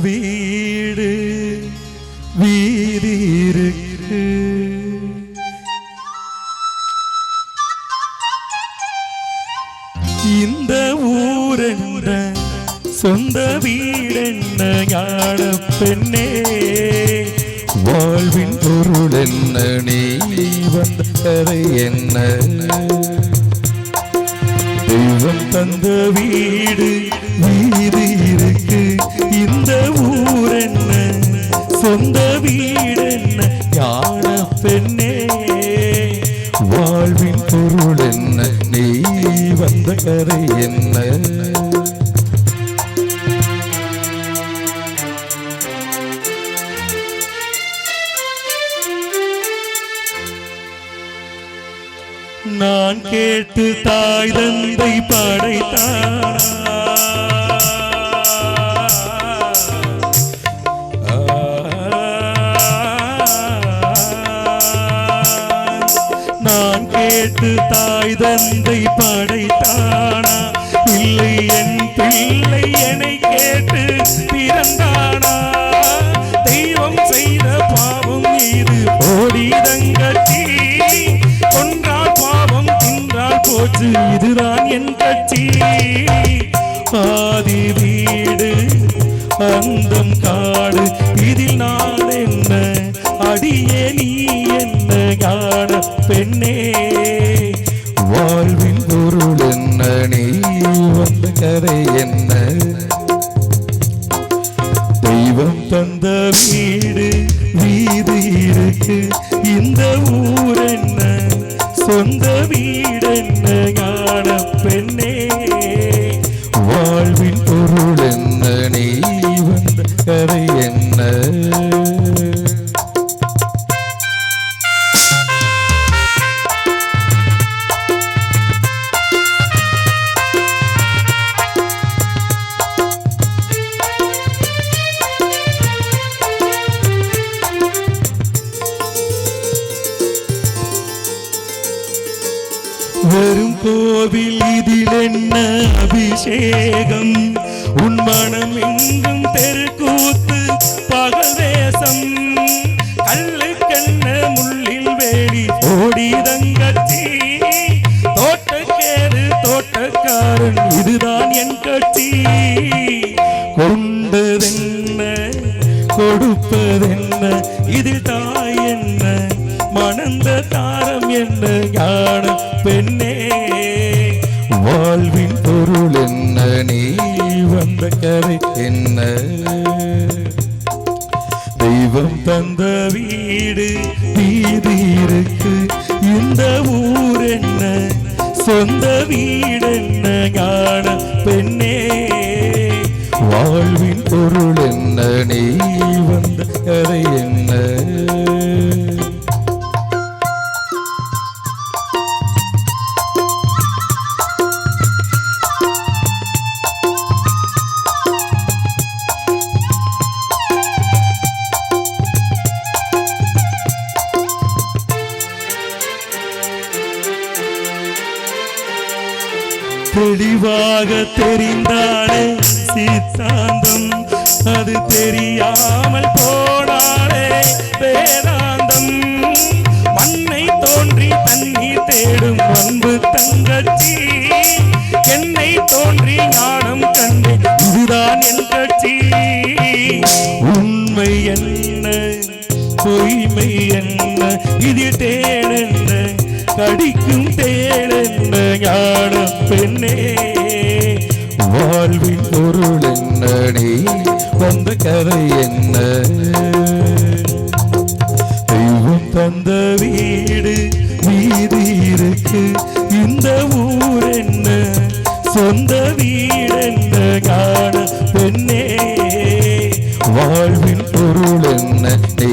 வீடு வீதி இருக்கு இந்த ஊரென்ற சொந்த வீடென்ன ஞான பெண்ணே? வாழ்வின் பொருள் என்ன நீ வந்தது என்ன? தெய்வம் தந்த வீடு சொந்த வீடென்ன ஞான பெண்ணே? வாழ்வின் பொருள் என்ன? நீ வந்த கதை என்ன? நான் கேட்டு தாய் தந்தை படைத்தான் கேட்டு தாய் தந்தை படைத்தானா? இல்லை என் பிள்ளை என்னை கேட்டு பிறந்தானா? தெய்வம் செய்த பாவம் இது ஓடி கொன்றால் பாவம் தின்றால் போச்சு இதுதான் என் கட்சி. ஆதி வீடு அந்தம் காடு இதில் நான் என்ன? அடியே நீ என்ன? காடு வாழ்வின் என்ன நீ வந்த கதை என்ன தெய்வம் தந்த வீடு வீடு இருக்கு இந்த ஊர் என்ன? சொந்த வீடு கோவில் இதில் என்ன அபிஷேகம்? உன் மனம் எங்கும் தெருக்கூத்து பகல் வேஷம் கல்லுக்கென்ன முள்ளில் வேலி ஓடி தங்கச்சி. தோட்டக்கேறு தோட்டக்காரன் இதுதான் என் கட்சி. கொண்டதென்ன கொடுப்பதென்ன இதில் தாய் மணந்த தாரம் என்ன ஞான பெண்ணே? வாழ்வின் பொருள் என்ன? நீ வந்த கதை என்ன? தெய்வம் தந்த வீடு வீடு இருக்கு. இந்த ஊர் என்ன? சொந்த வீடு என்ன? ஞான பெண்ணே. வாழ்வின் பொருள் என்ன? நீ வந்த கதை என்ன? தெளிவாக தெரிந்தானே சித்தாந்தம். அது தெரியாமல் போனானே வேதாந்தம். மண்ணை தோன்றி தண்ணீர் தேடும் அன்பு தங்கச்சி. என்னை தோன்றி ஞானம் கண்டு இதுதான் என் கட்சி. உண்மை என்ன? பொய்மை என்ன? இது தேடென்ன கடிக்கும் தேடென்ன ஞான பெண்ணே? வாழ்வின் பொருள் என்ன நீ வந்த கதை என்ன? தெய்வம் தந்த வீடு வீதி இருக்கு. இந்த ஊர் என்ன? சொந்த வீடு என்ன காண பெண்ணே? வாழ்வின் பொருள் என்ன? நீ